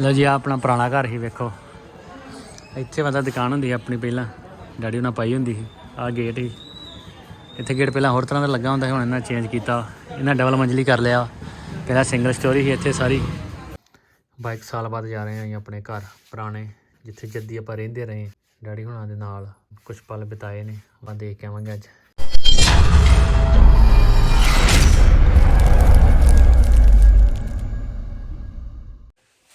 ਲਓ ਜੀ ਆ ਆਪਣਾ ਪੁਰਾਣਾ ਘਰ ਹੀ ਵੇਖੋ। ਇੱਥੇ ਮਤਲਬ ਦੁਕਾਨ ਹੁੰਦੀ ਸੀ ਆਪਣੀ ਪਹਿਲਾਂ। ਡੈਡੀ ਉਹਨਾਂ ਪਾਈ ਹੁੰਦੀ ਸੀ ਆ ਗੇਟ ਹੀ ਇੱਥੇ ਗੇਟ ਪਹਿਲਾਂ ਹੋਰ ਤਰ੍ਹਾਂ ਦਾ ਲੱਗਾ ਹੁੰਦਾ ਸੀ, ਹੁਣ ਇਹਨਾਂ ਚੇਂਜ ਕੀਤਾ। ਇਹਨਾਂ ਡਬਲ ਮੰਜ਼ਲੀ ਕਰ ਲਿਆ। ਪਹਿਲਾਂ ਸਿੰਗਲ ਸਟੋਰੀ ਸੀ ਇੱਥੇ ਸਾਰੀ। ਬਾਈਕ ਸਾਲ ਬਾਅਦ ਜਾ ਰਹੇ ਹਾਂ ਅਸੀਂ ਆਪਣੇ ਘਰ, ਪੁਰਾਣੇ, ਜਿੱਥੇ ਜੱਦੀ ਆਪਾਂ ਰਹਿੰਦੇ ਰਹੇ। ਡੈਡੀ ਹੁਣਾਂ ਦੇ ਨਾਲ ਕੁਝ ਪਲ ਬਿਤਾਏ ਨੇ, ਆਪਾਂ ਦੇਖ ਕੇ ਆਵਾਂਗੇ ਅੱਜ।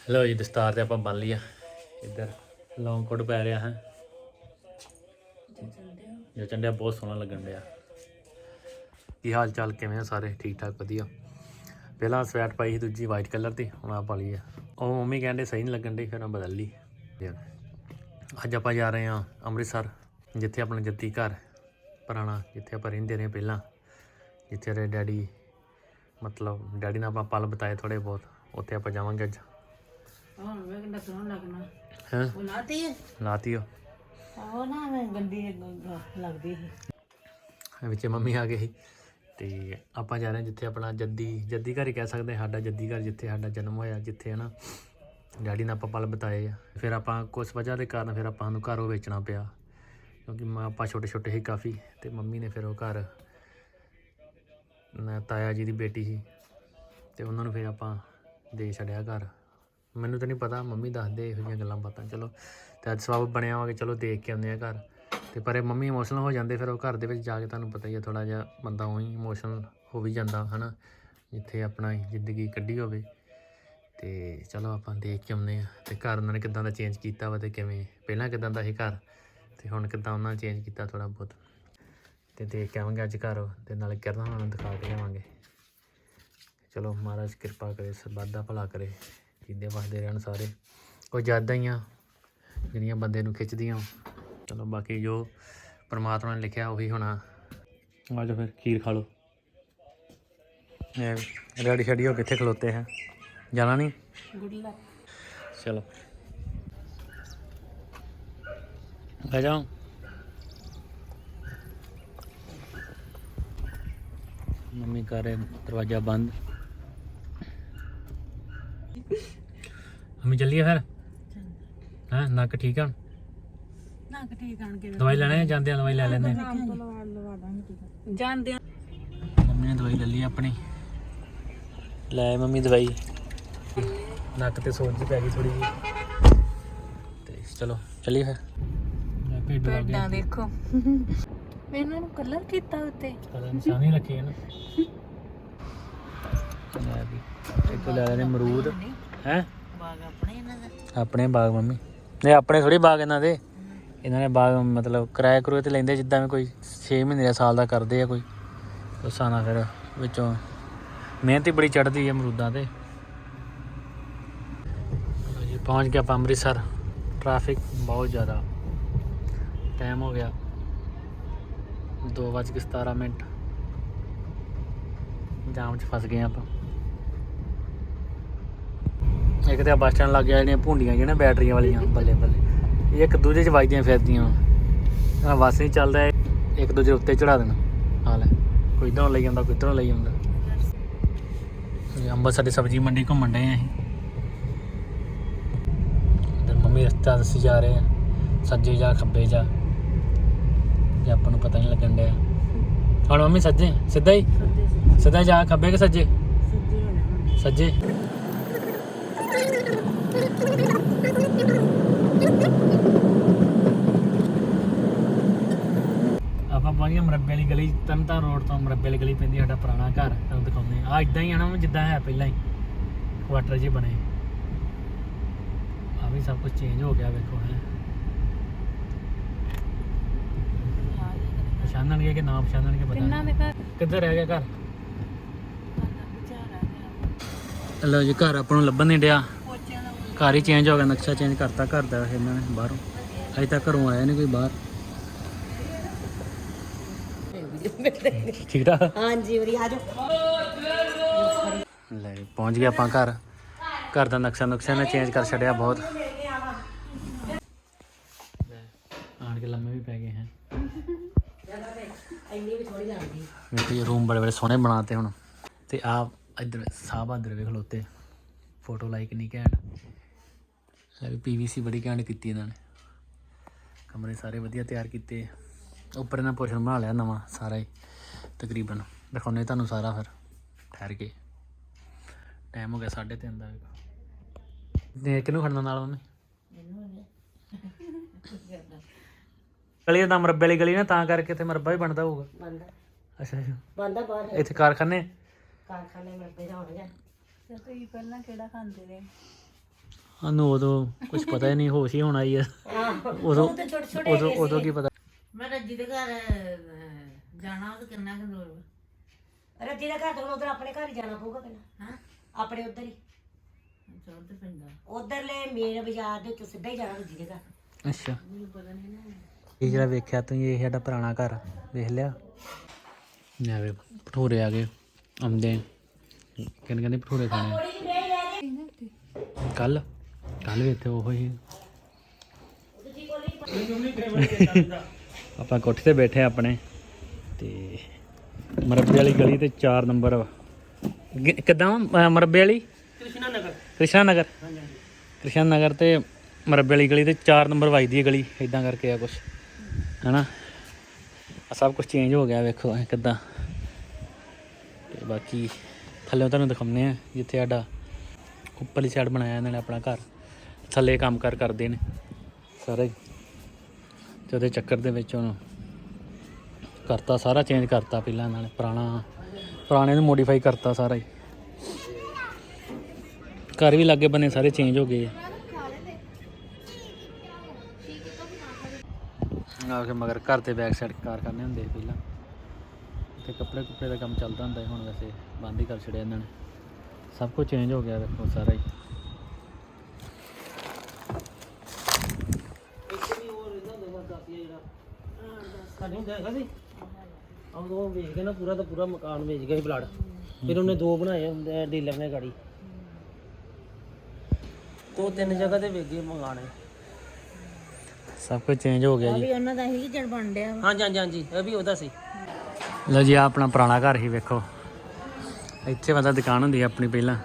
ਲਓ ਜੀ, ਦਸਤਾਰ ਤੇ ਆਪਾਂ ਬੰਨ ਲਿਆ ਇੱਧਰ ਲੌਂਗ ਕੋਟ ਪੈ ਰਿਹਾ ਹੈ। ਜੋ ਚੰਡਿਆ ਬਹੁਤ ਸੋਹਣਾ ਲੱਗਣ ਡਿਆ। ਕੀ ਹਾਲ ਚਾਲ, ਕਿਵੇਂ ਆ ਸਾਰੇ? ਠੀਕ ਠਾਕ, ਵਧੀਆ। ਪਹਿਲਾਂ ਸਵੈਟ ਪਾਈ ਸੀ, ਦੂਜੀ ਵਾਈਟ ਕਲਰ ਦੀ ਹੁਣ ਆ ਪਾ ਲਈ ਆ ਉਹ ਮੰਮੀ ਕਹਿੰਦੇ ਸਹੀ ਨਹੀਂ ਲੱਗਣ ਡਈ, ਫਿਰ ਮੈਂ ਬਦਲ ਲਈ। ਅੱਜ ਆਪਾਂ ਜਾ ਰਹੇ ਹਾਂ ਅੰਮ੍ਰਿਤਸਰ, ਜਿੱਥੇ ਆਪਣਾ ਜੱਤੀ ਘਰ ਪੁਰਾਣਾ, ਜਿੱਥੇ ਆਪਾਂ ਰਹਿੰਦੇ ਰਹੇ ਪਹਿਲਾਂ। ਜਿੱਥੇ ਰੇ ਡੈਡੀ, ਮਤਲਬ ਡੈਡੀ ਨਾਲ ਆਪਾਂ ਪਲ ਬਿਤਾਏ ਥੋੜੇ ਬਹੁਤ, ਉੱਥੇ ਆਪਾਂ ਜਾਵਾਂਗੇ ਅੱਜ। ਹੁਣ ਮੈਂ ਕਿੰਨਾ ਸੋਹਣਾ ਲੱਗਣਾ। ਹਾਂ? ਉਹ ਲਾਤੀ ਹੈ ਲਾਤੀ ਉਹ। ਉਹ ਨਾ ਮੈਂ ਗੰਦੀ ਲੱਗਦੀ ਸੀ। ਵਿੱਚ ਮੰਮੀ ਆ ਗਏ ਸੀ। ਤੇ ਆਪਾਂ ਜਾ ਰਹੇ ਹਾਂ ਜਿੱਥੇ ਆਪਣਾ ਜੱਦੀ ਜੱਦੀ ਘਰ ਹੀ ਕਹਿ ਸਕਦੇ ਹਾਂ। ਸਾਡਾ ਜੱਦੀ ਘਰ ਜਿੱਥੇ ਸਾਡਾ ਜਨਮ ਹੋਇਆ ਜਿੱਥੇ ਹਨਾ। ਡੈਡੀ ਨਾਲ ਆਪਾਂ ਪਲ ਬਿਤਾਏ ਆ। ਫਿਰ ਆਪਾਂ ਕੁਝ ਵਜ੍ਹਾ ਦੇ ਕਾਰਨ ਫਿਰ ਆਪਾਂ ਨੂੰ ਘਰ ਵੇਚਣਾ ਪਿਆ। ਕਿਉਂਕਿ ਮਾਂ ਆਪਾਂ ਛੋਟੇ ਛੋਟੇ ਸੀ ਕਾਫੀ। ਤੇ ਮੰਮੀ ਨੇ ਫਿਰ ਉਹ ਘਰ ਨਾ ਤਾਇਆ ਜੀ ਦੀ ਬੇਟੀ ਸੀ। ਤੇ ਉਹਨਾਂ ਨੂੰ ਫਿਰ ਆਪਾਂ ਦੇ ਛੱਡਿਆ ਘਰ। ਮੈਨੂੰ ਤਾਂ ਨਹੀਂ ਪਤਾ, ਮੰਮੀ ਦੱਸਦੇ ਇਹੋ ਜਿਹੀਆਂ ਗੱਲਾਂ ਬਾਤਾਂ, ਚਲੋ। ਤੇ ਅੱਜ ਸਬਬ ਬਣਿਆ ਹੋਵੇ ਚਲੋ ਦੇਖ ਕੇ ਆਉਂਦੇ ਆ ਘਰ। ਤੇ ਪਰ ਇਹ ਮੰਮੀ ਇਮੋਸ਼ਨਲ ਹੋ ਜਾਂਦੇ, ਫਿਰ ਉਹ ਘਰ ਦੇ ਵਿੱਚ ਜਾ ਕੇ ਤੁਹਾਨੂੰ ਪਤਾ ਹੀ ਹੈ ਥੋੜਾ ਜਿਹਾ ਬੰਦਾ ਉਹੀ ਇਮੋਸ਼ਨਲ ਹੋ ਵੀ ਜਾਂਦਾ, ਹਨਾ? ਜਿੱਥੇ ਆਪਣਾ ਜ਼ਿੰਦਗੀ ਕੱਢੀ ਹੋਵੇ। ਤੇ ਚਲੋ ਆਪਾਂ ਦੇਖ ਕੇ ਆਉਂਦੇ ਆ, ਤੇ ਘਰ ਉਹਨਾਂ ਨੇ ਕਿਦਾਂ ਦਾ ਚੇਂਜ ਕੀਤਾ ਵਾ ਤੇ ਕਿਵੇਂ, ਪਹਿਲਾਂ ਕਿਦਾਂ ਦਾ ਸੀ ਘਰ? ਤੇ ਹੁਣ ਕਿਦਾਂ ਉਹਨਾਂ ਚੇਂਜ ਕੀਤਾ ਥੋੜਾ ਬਹੁਤ? ਤੇ ਦੇਖ ਕੇ ਆਵਾਂਗੇ ਅੱਜ ਘਰ, ਤੇ ਨਾਲੇ ਕਿਰਨਾਂ ਉਹਨਾਂ ਨੂੰ ਦਿਖਾ ਕੇ ਲਿਆਵਾਂਗੇ ਚਲੋ ਮਹਾਰਾਜ ਕਿਰਪਾ ਕਰੇ ਸਬਦ ਦਾ ਭਲਾ ਕਰੇ। ਜਿੰਦੇ ਵਸਦੇ ਰਹਿਣ ਸਾਰੇ। ਕੋਈ ਯਾਦਾਂ ਹੀ ਆ ਜਿਹੜੀਆਂ ਬੰਦੇ ਨੂੰ ਖਿੱਚਦੀਆਂ। ਚਲੋ ਬਾਕੀ ਜੋ ਪਰਮਾਤਮਾ ਨੇ ਲਿਖਿਆ ਉਹੀ ਹੋਣਾ। ਆ ਜਾਓ ਫਿਰ ਖੀਰ ਖਾ ਲਓ। ਇਹ ਰੈਡੀ ਸ਼ੈਡੀ ਹੋ ਕਿੱਥੇ ਖਲੋਤੇ ਹੈ ਜਾਣਾ ਨਹੀਂ? Good luck. ਚਲੋ। ਆ ਜਾਓ। ਮੰਮੀ ਕਰ ਰਹੇ ਦਰਵਾਜ਼ਾ ਬੰਦ। ਮੰਮੀ ਚੱਲੀਏ ਫਿਰ? ਹਾਂ ਨੱਕ ਠੀਕ ਆ ਨਾ ਕਿ ਠੀਕ ਆਣ ਕੇ ਦਵਾਈ ਲੈਣੇ? ਜਾਂਦੇ ਆ? ਦਵਾਈ ਲੈ ਲੈਂਦੇ ਆ। ਜਾਂਦੇ ਮੰਮੀ ਨੇ ਦਵਾਈ ਲੈ ਲਈ ਆਪਣੀ। ਲੈ ਮੰਮੀ ਦਵਾਈ। ਨੱਕ ਤੇ ਸੋਜ ਜਿਹੀ ਪੈ ਗਈ ਥੋੜੀ ਜੀ ਤੇ ਚਲੋ ਚੱਲੀਏ ਫਿਰ। ਲੈ ਭੇਡ ਗਏ ਦੇਖੋ। ਇਹਨਾਂ ਨੂੰ ਕਲਰ ਕੀਤਾ ਉੱਤੇ। ਕਲਰ ਨਿਸ਼ਾਨੀ ਰੱਖੀ ਹੈ ਨਾ। ਲੈ ਵੀ। ਇੱਕ ਲੈ ਲੈਣੇ ਅਮਰੂਦ। ਹੈ? ਬਾਗ ਆਪਣੇ ਇਹਨਾਂ ਦਾ? ਆਪਣੇ ਬਾਗ ਮੰਮੀ। ਨਹੀਂ, ਆਪਣੇ ਥੋੜੀ ਬਾਗ ਇਹਨਾਂ ਦੇ। ਇਹਨਾਂ ਨੇ ਬਾਗ ਮਤਲਬ ਕਿਰਾਏ ਕਰੂਏ ਤੇ ਲੈਂਦੇ, ਜਿੱਦਾਂ ਵੀ ਕੋਈ 6 ਮਹੀਨੇ ਦਾ ਸਾਲ ਦਾ ਕਰਦੇ ਆ ਕੋਈ। ਉਸ ਨਾਲ ਫਿਰ ਵਿੱਚੋਂ ਮਿਹਨਤ ਹੀ ਬੜੀ ਚੜਦੀ ਹੈ ਅਮਰੂਦਾਂ ਤੇ। ਜੀ, ਪਹੁੰਚ ਗਿਆ ਆਪਾਂ ਅੰਮ੍ਰਿਤਸਰ। ਟ੍ਰੈਫਿਕ ਬਹੁਤ ਜ਼ਿਆਦਾ। ਟਾਈਮ ਹੋ ਗਿਆ। 2:17 ਮਿੰਟ। ਜਾਮ 'ਚ ਫਸ ਗਏ ਆਪਾਂ। ਇੱਕ ਤੇ ਬੱਸ ਸਟੈਂਡ ਲੱਗ ਗਿਆ ਜਿਹੜੀਆਂ ਭੁੰਡੀਆਂ ਜਿਹੜੀਆਂ ਬੈਟਰੀਆਂ ਵਾਲੀਆਂ ਬੱਲੇ ਬੱਲੇ। ਇਹ ਇੱਕ ਦੂਜੇ 'ਚ ਵੱਜਦੀਆਂ ਫਿਰਦੀਆਂ। ਆ ਬੱਸ ਨਹੀਂ ਚੱਲਦਾ ਇੱਕ ਦੂਜੇ ਉੱਤੇ ਚੜਾ ਦੇਣਾ। ਹਾਲ ਹੈ ਕੋਈ ਇਧਰੋਂ ਲਈ ਜਾਂਦਾ ਕੋਈ ਇਧਰੋਂ ਲਈ ਜਾਂਦਾ। ਅੰਮ੍ਰਿਤਸਰ ਦੀ ਸਬਜ਼ੀ ਮੰਡੀ ਘੁੰਮਣ ਡਏ ਆ ਅਸੀਂ। ਇਧਰ ਮੰਮੀ ਰਸਤਾ ਦੱਸੀ ਜਾ ਰਹੇ ਆ ਸੱਜੇ ਜਾ ਖੱਬੇ ਜਾ। ਜੇ ਆਪਾਂ ਨੂੰ ਪਤਾ ਨਹੀਂ ਲੱਗਣ ਡਿਆ। ਹੁਣ ਮੰਮੀ ਸੱਜੇ ਸਿੱਧਾ ਹੀ? ਸਿੱਧਾ। ਜਾ ਖੱਬੇ ਕਿ ਸੱਜੇ? ਸੱਜੇ। ਆਪਾਂ ਗਏ ਮਰੱਬੇ ਵਾਲੀ ਗਲੀ ਤਨਤਾ ਰੋਡ ਤੋਂ ਮਰੱਬੇ ਵਾਲੀ ਗਲੀ ਪੈਂਦੀ ਸਾਡਾ ਪੁਰਾਣਾ ਘਰ ਤੁਹਾਨੂੰ ਦਿਖਾਉਂਦੇ ਆ ਇਦਾਂ ਹੀ ਆਣਾ ਜਿੱਦਾਂ ਹੈ ਪਹਿਲਾਂ ਹੀ। ਕੁਆਟਰ ਜਿਹੇ ਬਣੇ। ਆ ਵੀ ਸਭ ਕੁਝ ਚੇਂਜ ਹੋ ਗਿਆ ਵੇਖੋ ਹੈ। ਪਛਾਣਨਗੇ ਕਿ ਨਾ ਪਛਾਣਨਗੇ ਪਤਾ ਕਿੰਨਾ ਦੇ ਘਰ ਕਿੱਧਰ ਰਹਿ ਗਿਆ ਘਰ? ਲਓ ਜੀ ਘਰ ਆਪਾਂ ਨੂੰ ਲੱਭਣ ਨਹੀਂ ਡਿਆ। ਘਰ ਹੀ ਚੇਂਜ ਹੋ ਗਿਆ ਨਕਸ਼ਾ ਚੇਂਜ ਕਰਤਾ ਘਰ ਦਾ ਇਹਨਾਂ ਨੇ ਬਾਹਰੋਂ। ਅਜੇ ਤੱਕ ਘਰੋਂ ਆਇਆ ਨਹੀਂ ਕੋਈ ਬਾਹਰ। ਠੀਕ ਠਾਕ? ਹਾਂਜੀ ਉਰੀ ਆ ਜਾ ਲੈ ਪਹੁੰਚ ਗਏ ਆਪਾਂ ਘਰ। ਘਰ ਦਾ ਨਕਸ਼ਾ ਨੁਕਸ਼ਾ ਨੇ ਚੇਂਜ ਕਰ ਛੱਡਿਆ ਬਹੁਤ। ਆਣ ਕੇ ਲੰਮੇ ਵੀ ਪੈ ਗਏ ਹੈ। ਇੰਨੀ ਵੀ ਥੋੜੀ ਲੱਗਦੀ ਵੇਖੋ ਇਹ ਰੂਮ ਬੜੇ ਬੜੇ ਸੋਹਣੇ ਬਣਾਤੇ ਹੁਣ। ਤੇ ਆ ਇੱਧਰ ਸਾਹਬ ਇੱਧਰ ਵੇਖ ਖਲੋਤੇ ਫੋਟੋ ਲਾਈਕ ਨਹੀਂ ਘੈਂਟ। ਲੈ ਵੀ ਪੀਵੀਸੀ ਬੜੀ ਘੈਂਟ ਕੀਤੀ ਇਹਨਾਂ ਨੇ। ਕਮਰੇ ਸਾਰੇ ਵਧੀਆ ਤਿਆਰ ਕੀਤੇ। ਉੱਪਰ ਇਹਨਾਂ ਪੋਸ਼ਨ ਬਣਾ ਲਿਆ ਨਵਾਂ ਸਾਰਾ ਹੀ ਤਕਰੀਬਨ। ਦਿਖਾਉਣੇ ਤੁਹਾਨੂੰ ਸਾਰਾ ਫਿਰ ਠਹਿਰ ਕੇ। ਟਾਈਮ ਹੋ ਗਿਆ 3:30 ਦਾ। ਨੇ ਕਿਹਨੂੰ ਖੜਨਾ ਨਾਲ ਮੰਮੀ ਗਲੀ ਦਾ ਮਰੱਬੇ ਵਾਲੀ ਗਲੀ ਨਾ ਤਾਂ ਕਰਕੇ ਤੇ ਮਰੱਬਾ ਹੀ ਬਣਦਾ ਹੋਊਗਾ। ਬੰਦਾ ਅੱਛਾ ਅੱਛਾ। ਬੰਦਾ ਬਾਹਰ। ਇੱਥੇ ਕਾਰਖਾਨੇ? ਕਾਰਖਾਨੇ ਵਿੱਚ ਪੈਦਾ ਹੋਣਗੇ। ਸਾਨੂੰ ਉਦੋਂ ਕੁਝ ਪਤਾ ਹੀ ਨਹੀਂ ਹੋਸ਼ ਹੀ ਹੋਣਾ ਹੀ ਆ। ਉਦੋਂ ਤੇ ਛੋਟੇ ਛੋਟੇ ਉਦੋਂ ਉਦੋਂ ਕੀ ਪਤਾ? ਮੈਂ ਰੱਜੀ ਦੇ ਘਰ ਅਹ, ਜਾਣਾ ਉਹ ਕਿੰਨਾ ਕੁ ਦੂਰ ਵਾ? ਰੱਜੀ ਦਾ ਘਰ ਤੋਂ ਉਧਰ ਆਪਣੇ ਘਰ ਹੀ ਜਾਣਾ ਪਊਗਾ ਪਹਿਲਾਂ। ਹੈਂ? ਆਪਣੇ ਉਧਰ ਹੀ। ਅੱਛਾ ਉਧਰਲੇ ਮੇਨ ਬਾਜ਼ਾਰ ਦੇ ਉੱਤੇ ਸਿੱਧਾ ਹੀ ਜਾਣਾ ਰੱਜੀ ਦੇ ਘਰ। ਅੱਛਾ। ਇਹ ਜਿਹੜਾ ਵੇਖਿਆ ਤੂੰ ਇਹ ਸਾਡਾ ਪੁਰਾਣਾ ਘਰ ਵੇਖ ਲਿਆ? ਨਾਵੇ ਭਟੂਰੇ ਆ ਗਏ ਆਉਂਦੇ। ਕਹਿੰਦੇ ਕਹਿੰਦੇ ਭਟੂਰੇ ਖਾਣੇ ਕੱਲ ਕੱਲ ਵੀ ਇੱਥੇ ਉਹ ਹੀ ਆਪਾਂ ਕੋਠੇ ਤੇ ਬੈਠੇ ਆ ਆਪਣੇ ਤੇ ਮਰੱਬੇ ਵਾਲੀ ਗਲੀ ਤੇ 4 ਨੰਬਰ ਕਿੱਦਾਂ ਮਰੱਬੇ ਵਾਲੀ? ਕ੍ਰਿਸ਼ਨਾ ਨਗਰ ਕ੍ਰਿਸ਼ਨਾ ਨਗਰ ਕ੍ਰਿਸ਼ਨ ਨਗਰ ਤੇ ਮਰੱਬੇ ਵਾਲੀ ਗਲੀ ਤੇ 4 ਨੰਬਰ ਵੱਜਦੀ ਹੈ ਗਲੀ ਇਦਾਂ ਕਰਕੇ ਆ ਕੁਛ। ਹੈਨਾ? ਆ ਸਭ ਕੁਝ ਚੇਂਜ ਹੋ ਗਿਆ ਵੇਖੋ ਕਿੱਦਾਂ। ਤੇ ਬਾਕੀ ਥੱਲੇ ਤੁਹਾਨੂੰ ਦਿਖਾਉਂਦੇ ਆ ਜਿੱਥੇ ਸਾਡਾ ਉੱਪਰਲੀ ਸਾਈਡ ਬਣਾਇਆ ਇਹਨਾਂ ਨੇ ਆਪਣਾ ਘਰ। ਥੱਲੇ ਕੰਮ ਕਰ ਕਰਦੇ ਨੇ। ਸਾਰੇ। ਤੇ ਉਹਦੇ ਚੱਕਰ ਦੇ ਵਿੱਚ ਹੁਣ ਕਰਤਾ ਸਾਰਾ ਚੇਂਜ ਕਰਤਾ ਪਹਿਲਾਂ ਇਹਨਾਂ ਨੇ। ਪੁਰਾਣਾ ਪੁਰਾਣੇ ਨੂੰ ਮੋਡੀਫਾਈ ਕਰਤਾ ਸਾਰਾ ਹੀ। ਘਰ ਵੀ ਲਾਗੇ ਬੰਨੇ ਸਾਰੇ ਚੇਂਜ ਹੋ ਗਏ ਆ। ਕੇ ਮਗਰ ਘਰ ਦੇ ਬੈਕ ਸਾਈਡ ਕਾਰਖਾਨੇ ਹੁੰਦੇ ਸੀ ਪਹਿਲਾਂ। ਤੇ ਕੱਪੜੇ ਕੁੱਪੜੇ ਦਾ ਕੰਮ ਚੱਲਦਾ ਹੁੰਦਾ ਹੁਣ ਵੈਸੇ ਬੰਦ ਹੀ ਕਰ ਛੜਿਆ ਇਹਨਾਂ ਨੇ। ਸਭ ਕੁਝ ਚੇਂਜ ਹੋ ਗਿਆ ਵੇਖੋ ਸਾਰਾ ਹੀ। ਸਾਡੇ ਹੁੰਦਾ ਹੈਗਾ ਸੀ। ਉਹ ਵੇਚ ਕੇ ਨਾ ਪੂਰਾ ਦਾ ਪੂਰਾ ਮਕਾਨ ਵੇਚ ਗਿਆ ਸੀ ਪਲਾਟ ਫਿਰ ਉਹਨੇ ਦੋ ਬਣਾਏ ਹੁੰਦੇ ਡੀਲਰ ਨੇ ਗਾੜੀ। ਦੋ ਤਿੰਨ ਜਗ੍ਹਾ ਤੇ ਵੇਚ ਗਏ ਮਕਾਨ। ਸਭ ਕੁਝ ਚੇਂਜ ਹੋ ਗਿਆ ਜੀ। ਵੀ ਉਹਨਾਂ ਦਾ ਹੀ ਜੜ ਬਣ ਡਿਆ ਵਾ। ਹਾਂਜੀ ਹਾਂਜੀ ਹਾਂਜੀ ਇਹ ਵੀ ਉਹਦਾ ਸੀ। ਲਓ ਜੀ ਆ ਆਪਣਾ ਪੁਰਾਣਾ ਘਰ ਹੀ ਵੇਖੋ। ਇੱਥੇ ਮਤਲਬ ਦੁਕਾਨ ਹੁੰਦੀ ਸੀ ਆਪਣੀ ਪਹਿਲਾਂ।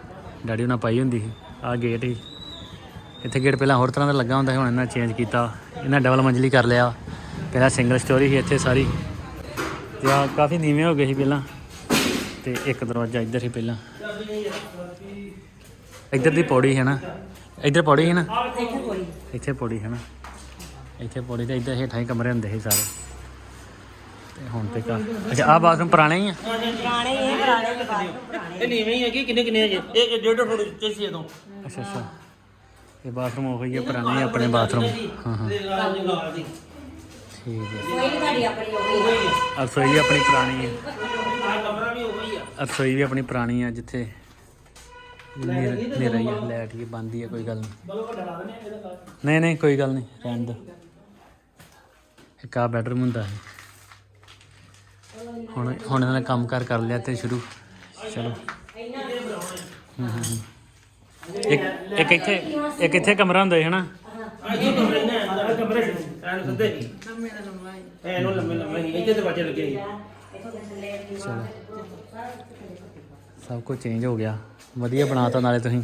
ਡੈਡੀ ਉਹਨਾਂ ਪਾਈ ਹੁੰਦੀ ਸੀ। ਆ ਗੇਟ ਹੀ ਇੱਥੇ ਗੇਟ ਪਹਿਲਾਂ ਹੋਰ ਤਰ੍ਹਾਂ ਦਾ ਲੱਗਾ ਹੁੰਦਾ ਸੀ ਹੁਣ ਇਹਨਾਂ ਚੇਂਜ ਕੀਤਾ। ਇਹਨਾਂ ਡਬਲ ਮੰਜ਼ਲੀ ਕਰ ਲਿਆ। ਪਹਿਲਾਂ ਸਿੰਗਲ ਸਟੋਰੀ ਸੀ ਇੱਥੇ ਸਾਰੀ। ਤੇ ਆ ਕਾਫੀ ਨੀਵੇਂ ਹੋ ਗਏ ਸੀ ਪਹਿਲਾਂ। ਤੇ ਇੱਕ ਦਰਵਾਜ਼ਾ ਇੱਧਰ ਸੀ ਪਹਿਲਾਂ। ਇੱਧਰ ਦੀ ਪੌੜੀ ਹੈ ਨਾ। ਇੱਧਰ ਪੌੜੀ ਹੈ ਨਾ? ਇੱਥੇ ਪੌੜੀ ਹੈ ਨਾ। ਇੱਥੇ ਪੌੜੀ ਤੇ ਇੱਧਰ ਹੇਠਾਂ ਹੀ ਕਮਰੇ ਹੁੰਦੇ ਸੀ ਸਾਰੇ। ਤੇ ਹੁਣ ਤੇ ਕਾ ਅੱਛਾ ਆ ਬਾਥਰੂਮ ਪੁਰਾਣੇ ਹੀ ਆ? ਪੁਰਾਣੇ ਇਹ ਪੁਰਾਣੇ ਪੁਰਾਣੇ ਇਹ ਨੀਵੇਂ ਹੀ ਹੈਗੀ ਕਿੰਨੇ ਕਿੰਨੇ ਹੈਗੇ ਇਹ ਇਹ ਡੇਢ ਫੁੱਟ ਉੱਚੇ ਸੀ ਉਦੋਂ। ਅੱਛਾ ਅੱਛਾ। ਇਹ ਬਾਥਰੂਮ ਉਹ ਹੀ ਪੁਰਾਣੇ ਆਪਣੇ ਬਾਥਰੂਮ ਹਾਂ ਹਾਂ। ਠੀਕ ਹੈ। ਕੋਈ ਨਹੀਂ ਤੁਹਾਡੀ ਆਪਣੀ ਹੋ ਗਈ ਆਹ ਰਸੋਈ ਵੀ ਆਪਣੀ ਪੁਰਾਣੀ ਹੈ। ਆਹ ਕਮਰਾ ਵੀ ਉਹ ਹੀ ਆ। ਆਹ ਰਸੋਈ ਵੀ ਆਪਣੀ ਪੁਰਾਣੀ ਆ ਜਿੱਥੇ ਮੇਰਾ ਹੀ ਆ, ਲਾਈਟ ਹੀ ਬੰਦ ਹੀ ਆ ਕੋਈ ਗੱਲ ਨਹੀਂ। ਨਹੀਂ ਨਹੀਂ ਕੋਈ ਗੱਲ ਨਹੀਂ ਰਹਿਣ ਦੋ ਇੱਕ ਆ ਬੈਡਰੂਮ ਹੁੰਦਾ ਹੈ ਹੁਣ ਹੁਣ ਇਹਨਾਂ ਨੇ ਕੰਮ ਕਾਰ ਕਰ ਲਿਆ ਤੇ ਸ਼ੁਰੂ। ਚਲੋ। ਹੂੰ, ਹੂੰ, ਹੂੰ। ਇੱਕ ਇੱਕ ਇੱਥੇ ਇੱਕ ਇੱਥੇ ਕਮਰਾ ਹੁੰਦਾ ਹੈ ਹਨਾ? ਆਹ ਇਹ ਕਮਰੇ ਨੇ ਆਹ ਕਮਰੇ ਸੀ ਐਨ ਸਿੱਧੇ। ਸੀ ਲੰਮੇ ਦਾ ਲੰਮਾ ਐ ਨੂੰ ਲੰਮੇ ਲੰਮੇ ਸੀ ਇੱਥੇ ਦਰਵਾਜ਼ੇ ਲੱਗੇ ਸੀ। ਚਲੋ। ਸਭ ਕੁਝ ਚੇਂਜ ਹੋ ਗਿਆ। ਵਧੀਆ ਬਣਾਤਾ ਨਾਲੇ ਤੁਸੀਂ।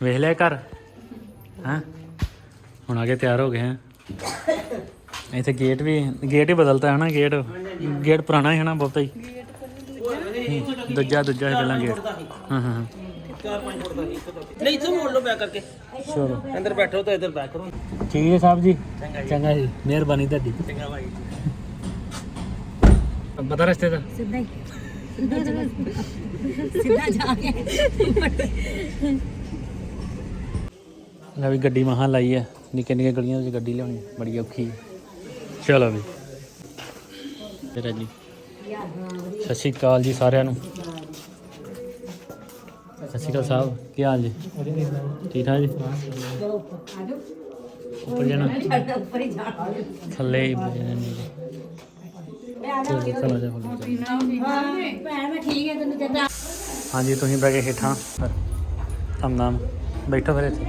ਵੇਖ ਲਿਆ ਘਰ? ਹਾਂ? ਹੁਣ ਆਗੇ ਤਿਆਰ ਹੋ ਗਏ ਹੈ। ਇੱਥੇ ਗੇਟ ਵੀ ਗੇਟ ਹੀ ਬਦਲਤਾ ਹੈ ਨਾ ਗੇਟ ਗੇਟ ਪੁਰਾਣਾ ਹੈ ਨਾ ਬਹੁਤਾ ਹੀ। ਹੂੰ, ਦੂਜਾ ਦੂਜਾ ਸੀ ਪਹਿਲਾਂ ਗੇਟ ਹਾਂ ਹਾਂ ਹਾਂ। ਚਾਰ ਪੰਜ ਫੁੱਟ ਦਾ ਸੀ ਇੱਥੇ ਤੱਕ। ਨਹੀਂ ਇੱਥੇ ਮੋੜ ਲਓ ਬੈਕ ਕਰਕੇ। ਚਲੋ। ਅੰਦਰ ਬੈਠੋ ਤਾਂ ਇੱਧਰ ਬੈਕ ਕਰੋ। ਠੀਕ ਹੈ ਸਾਹਿਬ ਜੀ। ਚੰਗਾ ਜੀ। ਮਿਹਰਬਾਨੀ ਤੁਹਾਡੀ। ਚੰਗਾ ਭਾਈ ਪਤਾ ਰਸਤੇ ਦਾ? ਸਿੱਧਾ ਹੀ। ਸਿੱਧਾ ਜਾ ਕੇ। ਲੈ ਵੀ ਗੱਡੀ ਮਹਾਂ ਲਾਈ ਹੈ ਨਿੱਕੇ ਨਿੱਕੇ ਗਲੀਆਂ ਵਿੱਚ ਗੱਡੀ ਲਿਆਉਣੀ ਬੜੀ ਔਖੀ। ਚਲੋ ਵੀ। ਤੇਰਾ ਜੀ। ਸਤਿ ਸ਼੍ਰੀ ਅਕਾਲ ਜੀ ਸਾਰਿਆਂ ਨੂੰ। ਸਤਿ ਸ਼੍ਰੀ ਅਕਾਲ ਸਾਹਿਬ ਕੀ ਹਾਲ ਜੀ? ਠੀਕ ਠਾਕ ਜੀ? ਉੱਪਰ ਜਾਣਾ। ਉੱਪਰ ਹੀ ਜਾਣਾ ਥੱਲੇ ਹੀ ਬਜਣਾ ਨਹੀਂ ਚਲੋ ਜੀ, ਚਲੋ ਜਾ। ਫੁੱਲ ਭੈਣ ਮੈਂ ਠੀਕ ਹੈ ਤੈਨੂੰ ਜੱਦਾ ਹਾਂਜੀ ਤੁਸੀਂ ਬਹਿ ਕੇ ਹੇਠਾਂ। ਫਿਰ ਤਮ ਨਾਮ ਬੈਠੋ ਫਿਰ ਇੱਥੇ।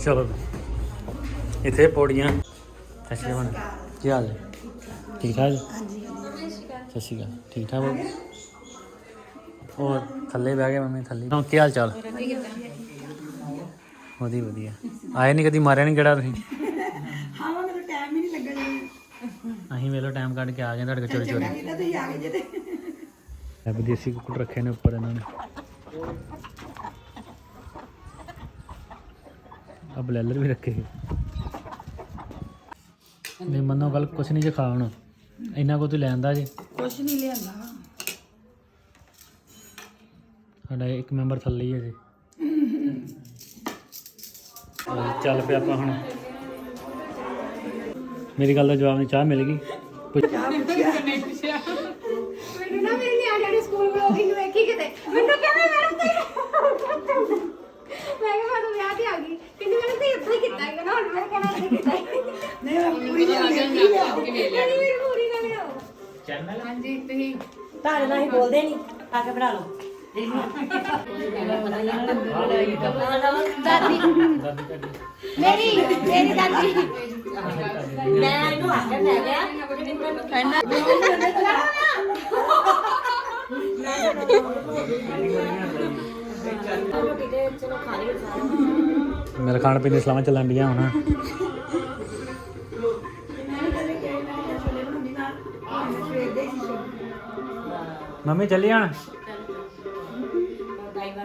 ਚਲੋ ਇੱਥੇ ਪੌੜੀਆਂ। ਅੱਛਾ ਹੁਣ ਕੀ ਹਾਲ ਹੈ ਠੀਕ ਠਾਕ ਜੀ? ਸਤਿ ਸ਼੍ਰੀ ਅਕਾਲ। ਠੀਕ ਠਾਕ ਹੋ? ਹੋਰ ਥੱਲੇ ਬਹਿ ਗਏ ਮੰਮੀ ਥੱਲੇ। ਹਾਂ ਕੀ ਹਾਲ ਚਾਲ? ਵਧੀਆ ਵਧੀਆ। ਆਏ ਨਹੀਂ ਕਦੀ ਮਾਰਿਆ ਨਹੀਂ ਕਿਹੜਾ ਤੁਸੀਂ? ਹਾਂ ਮੈਨੂੰ ਟਾਈਮ ਹੀ ਨਹੀਂ ਲੱਗਾ ਜੀ। ਅਸੀਂ ਵੇਲੋ ਟਾਈਮ ਕੱਢ ਕੇ ਆ ਗਏ ਤੁਹਾਡੇ ਕੋਲ ਚੋਰੀ ਚੋਰੀ ਤੁਸੀਂ ਆ ਗਏ ਜੇ ਤੇ। ਇਹ ਵੀ ਦੇਸੀ ਕੁੱਕੜ ਰੱਖੇ ਨੇ ਉੱਪਰ ਇਹਨਾਂ ਨੇ। ਆ ਬਲੈਲਰ ਵੀ ਰੱਖੇ। ਨਹੀਂ ਮੰਨੋ ਗੱਲ ਕੁਛ ਨਹੀਂ ਜੇ ਖਾਣ ਇੰਨਾ ਕੋ ਤੂੰ ਲੈਂਦਾ ਜੇ। ਕੁਛ ਨਹੀਂ ਲਿਆਂਦਾ। ਸਾਡਾ ਇੱਕ ਮੈਂਬਰ ਥੱਲੇ ਹੀ ਹੈ ਜੀ। ਚਲੋ, ਪਿਆ ਆਪਾਂ ਹੁਣ। ਮੇਰੀ ਗੱਲ ਦਾ ਜਵਾਬ ਨਹੀਂ ਚਾਹ ਮਿਲ ਗਈ। ਪੁੱਛ- ਮੈਨੂੰ ਨਾ ਮੇਰੀ ਨਿਆਣੀ ਜਿਹੜੀ ਸਕੂਲ ਵਲੋਗਿੰਗ ਵੇਖੀ ਕਿਤੇ। ਮੈਨੂੰ ਕਹਿੰਦੇ ਮੈਡਮ ਤੇ ਮੈਂ ਕਿਹਾ ਮੈਂ ਤਾਂ ਵਿਆਹ ਤੇ ਆ ਗਈ। ਕਹਿੰਦੀ ਮੈਨੂੰ ਤੇ ਇੱਥੇ ਹੀ ਕੀਤਾ ਹੈਗਾ ਨਾ ਹੁਣ ਮੈਂ ਕਹਿਣਾ ਇੱਥੇ ਕੀਤਾ ਨਹੀਂ ਮੈਂ ਪੂਰੀ ਨਾ ਲਿਆਓ ਮੇਰੀ ਪੂਰੀ ਨਾ ਲਿਆਓ ਹਾਂਜੀ ਤੁਸੀਂ ਤੁਹਾਡੇ ਨਾਲ ਹੀ ਬੋਲਦੇ ਨਹੀਂ। ਆ ਕੇ ਬਣਾ ਲਓ। ਦਾਦੀ ਮੇਰੀ ਮੇਰੀ ਦਾਦੀ ਮੈਂ ਇਹਨੂੰ ਆਖਿਆ ਮੈਂ ਕਿਹਾ ਰੋਟੀ ਮੇਰੇ ਖਾਣ ਪੀਣ ਦੀ ਸਲਾਹਾਂ ਚੱਲਣ ਡੀਆਂ ਹੁਣ। ਮੰਮੀ ਚੱਲੀ ਹਣ?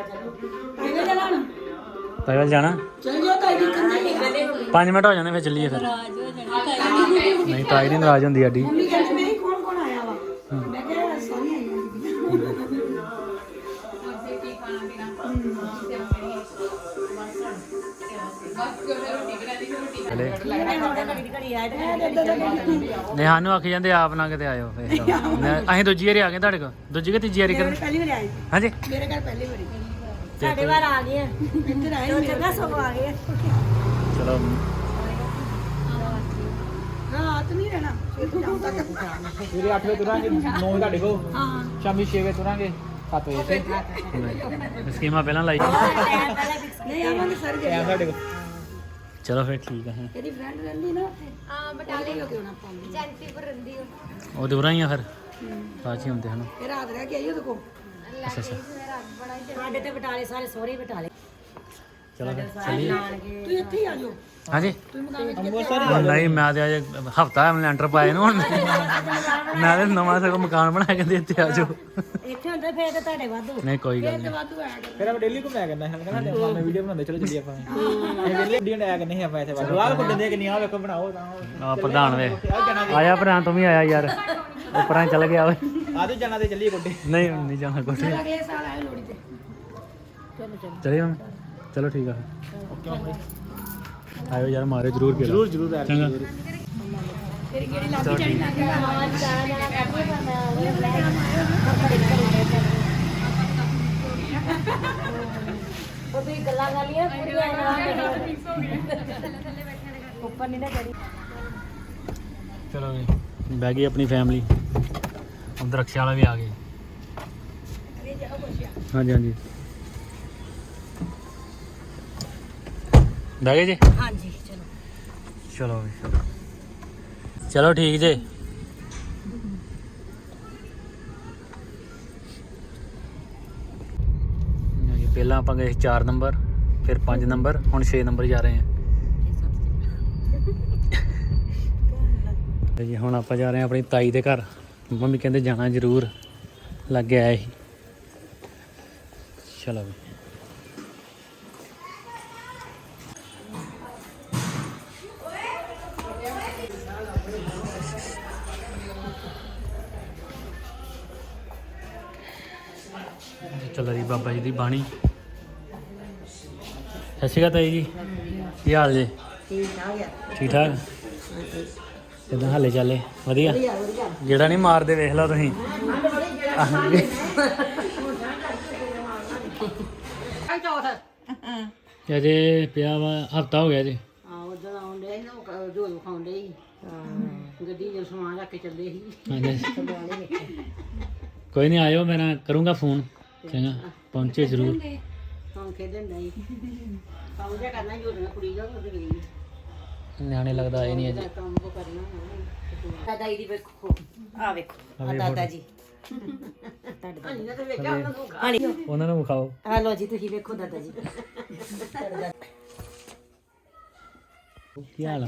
ਕਿਵੇਂ ਚਲਾਣਾ ਪੈਦਲ ਜਾਣਾ? ਚਲ ਜਾਓ ਤਾਂ ਦਿੱਕਤ ਨਹੀਂ ਹੈ 5 ਮਿੰਟ ਹੋ ਜਾਂਦੇ ਫਿਰ ਚੱਲੀਏ ਫਿਰ। ਨਹੀਂ ਤਾਈ ਨਹੀਂ ਨਾਰਾਜ਼ ਹੁੰਦੀ ਆਡੀ ਮੰਮੀ ਕਹਿੰਦੀ ਮੇਰੀ ਕੌਣ ਕੌਣ ਆਇਆ ਵਾ? ਮੈਂ ਕਿਹਾ ਸਾਰੀ ਆਈਆਂ ਬੀਬੀਆਂ ਚਲੇ ਮੈਂ ਥੋੜਾ ਘੜੀ ਘੜੀ ਆਇਆ ਤੇ ਨਹੀਂ ਸਾਨੂੰ ਆਖੀ ਜਾਂਦੇ ਆਪ ਨਾ ਕਿਤੇ ਆਇਓ ਫਿਰ। ਮੈਂ- ਅਸੀਂ ਦੂਜੀ ਵਾਰੀ ਆ ਗਏ ਤੁਹਾਡੇ ਕੋਲ। ਦੂਜੀ ਕਿ ਤੀਜੀ ਵਾਰੀ ਕਰਨ? ਪਹਿਲੀ ਵਾਰ ਆਈ ਹਾਂਜੀ। ਮੇਰੇ ਘਰ ਪਹਿਲੀ ਵਾਰੀ। ਸਾਡੇ ਵਾਰ ਆ ਗਏ ਇੱਧਰ ਆਏ ਮੇਰੇ ਚੰਗਾ ਸਭ ਆ ਗਏ ਚਲੋ। ਰਾਤ ਨਹੀਂ ਰਹਿਣਾ। ਫਿਰ ਤੋਂ ਸ਼ਾਮ ਤੱਕ। ਸਵੇਰੇ 8 ਵਜੇ ਤੁਰਾਂਗੇ 9 ਤੁਹਾਡੇ ਕੋਲ। ਸ਼ਾਮੀ 6 ਵਜੇ ਤੁਰਾਂਗੇ 7 ਵਜੇ ਤੇ ਸਕੀਮਾਂ ਪਹਿਲਾਂ ਲਾਈ। ਨਹੀਂ ਆਵਾਂਗੇ ਸਰ ਜੀ। ਟਾਈਮ ਸਾਡੇ ਕੋਲ। ਚਲੋ ਫਿਰ ਠੀਕ ਹੈ ਤੇਰੀ ਫਰੈਂਡ ਰਹਿੰਦੀ ਨਾ ਉੱਥੇ? ਹਾਂ ਬਟਾਲੇ। ਕਿਉਂ ਕਿਉਂ ਨਾ ਪਾਉਂਦੀ? ਜੈਂਤੀਪੁਰ ਰਹਿੰਦੀ ਹੋ ਉਹ ਦੂਰਾਂ ਹੀ ਆ ਫਿਰ। ਬਾਅਦ ਚ ਹੀ ਹੁੰਦੇ ਹਨ ਇਹ ਰਾਤ ਰਹਿ ਕੇ ਆਈ ਉਹਦੇ ਕੋਲ? ਅੱਛਾ ਅੱਛਾ। ਸਾਡੇ ਤੇ ਬਟਾਲੇ ਸਾਰੇ ਸੋਹਰੇ ਬਟਾਲੇ ਚਲੋ ਫਿਰ ਚੱਲੀਏ। ਤੂੰ ਇੱਥੇ ਹੀ ਆ ਜਾਓ। ਹਾਂਜੀ? ਅੰਮ੍ਰਿਤਸਰ ਹੁਣ ਨਹੀਂ ਮੈਂ ਤੇ ਅਜੇ ਹਫਤਾ ਮੈਂ ਲੈਂਟਰ ਪਾਏ ਨੂੰ ਹੁਣ। ਮੈਂ ਤੇ ਨਵਾਂ ਸਗੋਂ ਮਕਾਨ ਬਣਾ ਕੇ ਦੇ ਇੱਥੇ ਆ ਜਾਓ। ਇੱਥੇ ਹੁੰਦੇ ਫੇਰ ਤੇ ਤੁਹਾਡੇ ਵਾਧੂ। ਨਹੀਂ ਕੋਈ ਗੱਲ ਨਹੀਂ। ਵਾਧੂ ਆਇਆ ਕਰ ਫਿਰ ਆਪਾਂ ਡੇਲੀ ਘੁੰਮਿਆ ਕਰਨਾ ਹੈ ਕਹਿੰਦਾ ਮਾਮੇ ਵੀਡੀਓ ਬਣਾਉਂਦੇ ਚਲੋ ਚੱਲੀਏ ਆਪਾਂ। ਇਹ ਵੇਲੇ ਵੀਡੀਓ ਆਇਆ ਕਰਨੇ ਸੀ ਆਪਾਂ ਇੱਥੇ ਬਾਅਦ ਆਹ ਕੁੱਟੇ ਦੇ ਕਿ ਨਹੀਂ ਆ ਵੇਖੋ ਬਣਾਓ ਤਾਂ ਆ ਪ੍ਰਧਾਨ ਵੇ। ਆਇਆ ਭਰਾ ਤੂੰ ਵੀ ਆਇਆ ਯਾਰ। ਉੱਪਰਾਂ ਚੱਲ ਗਿਆ ਓਏ। ਆ ਤੇ ਜਾਣਾ ਤੇ ਚੱਲੀਏ ਕੁੱਟੇ ਨਹੀਂ ਹੁਣ ਨਹੀਂ ਜਾਣਾ ਕੋਠੇ ਅਗਲੇ ਸਾਲ ਆਏ ਲੋੜੀ ਤੇ। ਚਲੋ ਚਲੋ। ਚਲੇ ਹੁਣ? ਚਲੋ ਠੀਕ ਆ। ਆਇਓ ਯਾਰ ਮਾਰੇ ਜ਼ਰੂਰ ਕਿਹੜਾ। ਜ਼ਰੂਰ ਜ਼ਰੂਰ ਆ। ਚੰਗਾ ਉਹ ਵੀ ਗੱਲਾਂ ਕਰ ਪੂਰੀਆਂ ਐਨਵਾਂ ਉੱਪਰ ਨਹੀਂ ਨਾ ਚੜੀ ਚਲੋ ਜੀ ਬਹਿ ਗਈ ਆਪਣੀ ਫੈਮਿਲੀ ਉਧਰ ਰਕਸ਼ੇ ਵਾਲਾ ਵੀ ਆ ਗਏ ਹਾਂਜੀ ਹਾਂਜੀ। ਗਏ ਜੀ? ਹਾਂਜੀ ਚਲੋ। ਚਲੋ ਵੀ ਚਲੋ। ਚਲੋ ਠੀਕ ਜੇ। ਜੀ ਪਹਿਲਾਂ ਆਪਾਂ ਗਏ 4 ਨੰਬਰ ਫਿਰ 5 ਨੰਬਰ ਹੁਣ 6 ਨੰਬਰ ਜਾ ਰਹੇ ਹਾਂ। ਤੇ ਜੀ ਹੁਣ ਆਪਾਂ ਜਾ ਰਹੇ ਹਾਂ ਆਪਣੀ ਤਾਈ ਦੇ ਘਰ। ਮੰਮੀ ਕਹਿੰਦੇ ਜਾਣਾ ਜ਼ਰੂਰ ਲੱਗ ਆਇਆ ਸੀ। ਚਲੋ ਵੀ। ਚੱਲ ਰਹੀ ਬਾਬਾ ਜੀ ਦੀ ਬਾਣੀ। ਸਤਿ ਸ਼੍ਰੀ ਅਕਾਲ ਤਾਈ ਜੀ। ਕੀ ਹਾਲ ਜੀ? ਠੀਕ ਗਿਆ ਠੀਕ ਠਾਕ? ਕਿਦਾਂ ਹਾਲੇ ਚੱਲੇ। ਵਧੀਆ। ਜਿਹੜਾ ਨਹੀਂ ਮਾਰਦੇ ਵੇਖ ਲਓ ਤੁਸੀਂ। ਅਜੇ ਪਿਆ ਵਾ ਹਫਤਾ ਹੋ ਗਿਆ ਜੀ ਆ ਉਧਰ ਆਉਂਦੇ ਸੀ ਨਾ ਉਹ ਜੋ ਵਿਖਾਉਂਦੇ ਸੀ। ਗੱਡੀ ਜੋ ਸਮਾਨ ਰੱਖ ਕੇ ਚੱਲੇ ਸੀ। ਹਾਂਜੀ। ਕੋਈ ਨਹੀਂ ਆਇਓ ਮੈਂ ਨਾ ਕਰੂੰਗਾ ਫੋਨ। ਚੰਗਾ ਪਹੁੰਚੇ ਜ਼ਰੂਰ। ਹੁਣ ਖੇਡਣ ਨਹੀਂ ਕੰਮ ਜਿਹਾ ਕਰਨਾ ਜੋ ਕੁੜੀ ਦਾ ਉਹ ਗਈ। ਨਿਆਣੇ ਲੱਗਦਾ ਆਏ ਨਹੀਂ ਅਜੇ। ਕੰਮ ਕੋ ਕਰਨਾ ਦਾਦਾ ਜੀ ਦੀ ਵੇਖੋ। ਆ ਵੇਖੋ। ਆ ਦਾਦਾ ਜੀ। ਤੁਹਾਡੇ ਦਾ ਤੇ ਵੇਖਿਆ ਉਹਨਾਂ ਨੂੰ ਉਹਨਾਂ ਨੂੰ ਵਿਖਾਓ। ਆ ਲੋ ਜੀ ਤੁਸੀਂ ਵੇਖੋ ਦਾਦਾ ਜੀ। ਕੀ ਹਾਲ ਆ?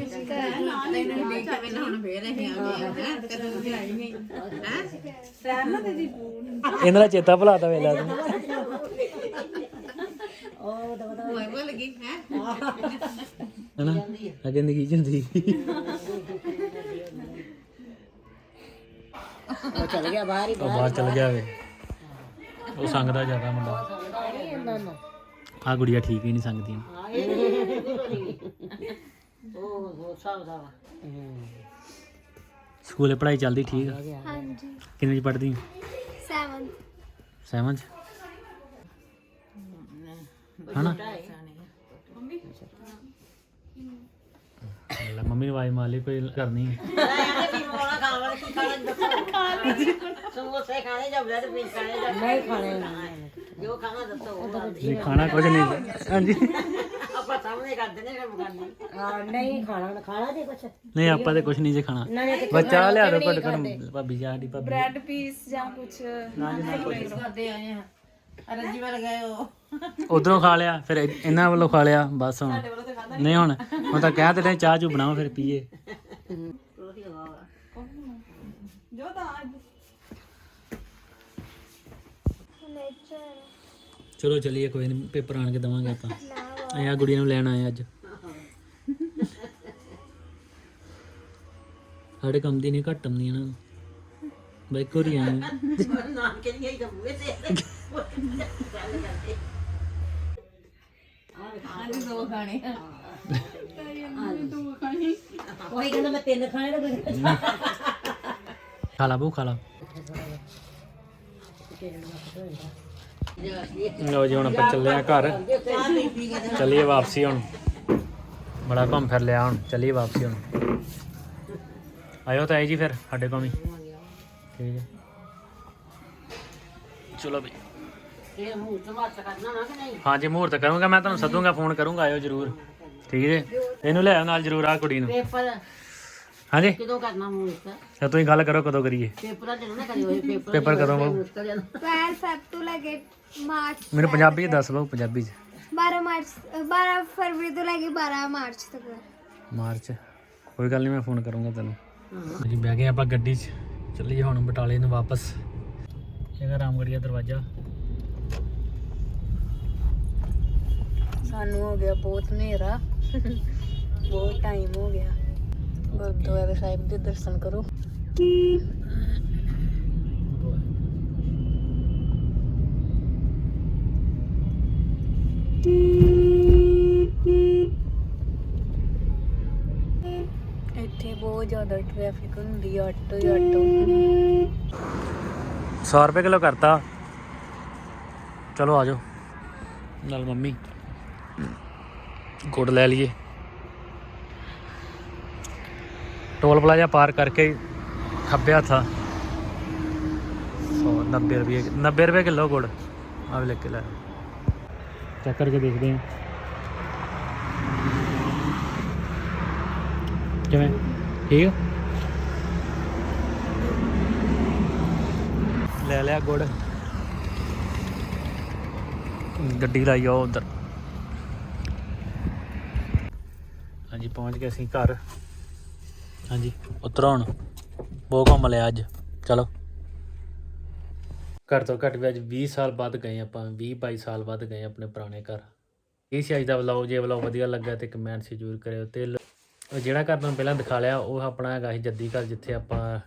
ਇਹਨਾਂ ਦਾ ਚੇਤਾ ਭੁਲਾਤਾ ਵੇਲਾ ਤੂੰ ਹਨਾ? ਆ। ਜ਼ਿੰਦਗੀ ਚ ਹੁੰਦੀ। ਉਹ ਚਲ ਗਿਆ ਬਾਹਰ ਹੀ ਉਹ ਬਾਹਰ ਚਲ ਗਿਆ ਵੇ। ਉਹ ਸੰਗਦਾ ਜ਼ਿਆਦਾ ਮੁੰਡਾ। ਆ ਗੁੜੀਆ ਠੀਕ ਹੀ ਨਹੀਂ ਸੰਗਦੀ ਉਹ ਦਾ ਵਾ। ਸਕੂਲੇ ਪੜ੍ਹਾਈ ਚੱਲਦੀ ਠੀਕ ਆ? ਹਾਂਜੀ। ਕਿੰਨੇ ਚ ਪੜ੍ਹਦੀ 7 7 ਚ? ਹਨਾ? ਲੈ ਮੰਮੀ ਨੂੰ ਆਵਾਜ਼ ਮਾਰ ਲਈ ਕੋਈ ਕਰਨੀ ਹੈ ਸਮੋਸੇ ਖਾਣੇ ਜਾਂ ਬ੍ਰੈਡ ਪੀਸ ਖਾਣੇ ਜਾਂ ਨਹੀਂ ਖਾਣੇ ਜੋ ਖਾਣਾ ਦੱਸੋ ਉਹ ਦੱਸ ਨਹੀਂ। ਖਾਣਾ ਕੁਝ ਨਹੀਂ ਹਾਂਜੀ ਆਪਾਂ ਸਾਹਮਣੇ ਕਰਦੇ ਨੇ ਫਿਰ ਨਹੀਂ ਖਾਣਾ ਖਾਣਾ। ਜੀ ਕੁਛ ਨਹੀਂ ਆਪਾਂ ਤੇ ਕੁਝ ਨਹੀਂ ਜੇ ਖਾਣਾ ਬੱਚਾ ਲਿਆ ਦੋ ਘਟ ਕਰ ਭਾਬੀ ਜੀ ਸਾਡੀ ਭਾਬੀ ਬ੍ਰੈਡ ਪੀਸ ਜਾਂ ਕੁਝ ਕਰਦੇ ਆਏ ਆ। ਰੱਜੀ ਵਾਲ ਗਏ ਉਹ। ਉਧਰੋਂ ਖਾ ਲਿਆ ਫਿਰ ਇ- ਇਹਨਾਂ ਵੱਲੋਂ ਖਾ ਲਿਆ ਬਸ ਹੁਣ। ਨਹੀਂ। ਹੁਣ ਹੁਣ ਤਾਂ ਕਹਿ ਤੇ ਰਹੇ ਚਾਹ ਚੂ ਬਣਾਓ ਫਿਰ ਪੀਏ। ਜੋ ਤਾਂ ਚਲੋ ਚਲੀਏ ਕੋਈ ਨਹੀਂ ਪੇਪਰ ਆਣ ਕੇ ਦਵਾਂਗੇ ਆਪਾਂ। ਅਸੀਂ ਆ ਗੁੜੀਆਂ ਨੂੰ ਲੈਣ ਆਏ ਅੱਜ। ਸਾਡੇ ਕੰਮ ਦੀ ਨਹੀਂ ਘੱਟ ਆਉਂਦੀ ਇਹਨਾਂ ਨੂੰ। ਬਾਈ ਕੋਰੀ ਆਏ। ਨਾਨਕੇ ਨਹੀਂ ਕੰਮੇ ਤੇ ਦੋ ਖਾਣੇ ਆ। ਕੋਈ ਕਹਿੰਦਾ ਮੈਂ ਤਿੰਨ ਖਾਣੇ ਤੇ ਕੋਈ ਖਾ ਲਾ। ਬੂ ਖਾ ਲਾ। ਲਓ ਜੀ ਹੁਣ ਆਪਾਂ ਚੱਲੇ ਆ ਘਰ। ਚੱਲੀਏ ਵਾਪਸੀ ਹੁਣ। ਬੜਾ ਘੁੰਮ ਫਿਰ ਲਿਆ ਹੁਣ ਚੱਲੀਏ ਵਾਪਸੀ ਹੁਣ। ਆਇਓ ਤਾਂ ਆਏ ਜੀ ਫਿਰ ਸਾਡੇ ਕੋਲ ਵੀ। ਠੀਕ ਹੈ। ਚਲੋ ਬਈ ਇਹ ਮੂੰਹ ਤੋਂ ਮਾਰ ਕਰਨਾ ਨਾ ਕਿ ਨਹੀਂ? ਹਾਂਜੀ ਮੂਹਰਤ ਕਰੂੰਗਾ ਮੈਂ ਤੁਹਾਨੂੰ ਸੱਦੂੰਗਾ ਫੋਨ ਕਰੂੰਗਾ ਆਇਓ ਜਰੂਰ। ਠੀਕ ਹੈ ਇਹਨੂੰ ਲੈ ਆਓ ਨਾਲ ਜਰੂਰ ਆ ਕੁੜੀ ਨੂੰ। ਪੇਪਰ। ਹਾਂਜੀ? ਕਿਦੋਂ ਕਰਨਾ ਇਸ ਤਾਂ ਤੁਸੀਂ ਗੱਲ ਕਰੋ ਕਦੋਂ ਕਰੀਏ? ਪੇਪਰਾਂ ਚ ਨਾ ਕਰਿਓ ਇਹ ਪੇਪਰ ਪੇਪਰ ਕਦੋਂ ਬਾਬੂ ਮੁਸ਼ਕਲ ਤੋਂ ਲੈ ਕੇ ਮਾਰਚ ਮੈਨੂੰ ਪੰਜਾਬੀ ਚ ਦੱਸ ਬਾਬੂ ਪੰਜਾਬੀ ਚ। 12 ਮਾਰਚ ਅ, 12 ਫਰਵਰੀ ਤੋਂ ਲੈ ਕੇ 12 ਮਾਰਚ ਤੱਕ। ਮਾਰਚ। ਕੋਈ ਗੱਲ ਨਹੀਂ ਮੈਂ ਫੋਨ ਕਰੂੰਗਾ ਤੈਨੂੰ। ਅਸੀਂ ਬਹਿ ਗਏ ਆਪਾਂ ਗੱਡੀ 'ਚ। ਚੱਲੀਏ ਹੁਣ ਬਟਾਲੇ ਨੂੰ ਵਾਪਸ। ਇਹਦਾ ਰਾਮਗੜੀਆ ਦਰਵਾਜ਼ਾ। ਸਾਨੂੰ ਹੋ ਗਿਆ, ਬਹੁਤ ਹਨੇਰਾ। ਬਹੁਤ ਟਾਈਮ ਹੋ ਗਿਆ। ਗੁਰਦੁਆਰੇ ਸਾਹਿਬ ਦੇ ਦਰਸ਼ਨ ਕਰੋ। ਇੱਥੇ ਬਹੁਤ ਜ਼ਿਆਦਾ ਟ੍ਰੈਫਿਕ ਹੁੰਦੀ ਆ, ਆਟੋ ਹੀ ਆਟੋ। 100 ਰੁਪਏ ਕਿਲੋ ਕਰਤਾ। ਚਲੋ ਆਜੋ ਨਾਲ ਮੰਮੀ। ਗੁੜ ਲੈ ਲਈਏ। ਟੋਲ ਪਲਾਜ਼ਾ ਪਾਰ ਕਰਕੇ ਖੱਬੇ ਹੱਥ 190 ਰੁਪਏ 90 ਰੁਪਏ ਕਿਲੋ ਗੁੜ। ਆ ਵੀ ਲੈ ਕੇ ਲੈ ਚੈੱਕ ਕਰਕੇ ਦੇਖਦੇ ਹਾਂ। ਕਿਵੇਂ? ਠੀਕ? ਲੈ ਲਿਆ ਗੁੜ। ਗੱਡੀ ਲਾਈ ਆ ਉਧਰ। ਪਹੁੰਚ ਗਏ ਅਸੀਂ ਘਰ। ਹਾਂਜੀ ਉਤਰੋ ਹੁਣ। ਬਹੁਤ ਘੁੰਮ ਲਿਆ ਅੱਜ। ਚਲੋ। ਘੱਟ ਤੋਂ ਘੱਟ ਵੀ ਅੱਜ 20 ਸਾਲ ਬਾਅਦ ਗਏ ਆਪਾਂ 20 22 ਸਾਲ ਬਾਅਦ ਗਏ ਆਪਣੇ ਪੁਰਾਣੇ ਘਰ। ਇਹ ਸੀ ਅੱਜ ਦਾ ਵਲੌਗ ਜੇ ਵਲੌਗ ਵਧੀਆ ਲੱਗਾ ਤੇ ਕਮੈਂਟ ਜ਼ਰੂਰ ਕਰਿਓ ਤੇ ਜਿਹੜਾ ਘਰ ਤੁਹਾਨੂੰ ਪਹਿਲਾਂ ਦਿਖਾ ਲਿਆ ਉਹ ਆਪਣਾ ਹੈਗਾ ਸੀ ਜੱਦੀ ਘਰ ਜਿੱਥੇ ਆਪਾਂ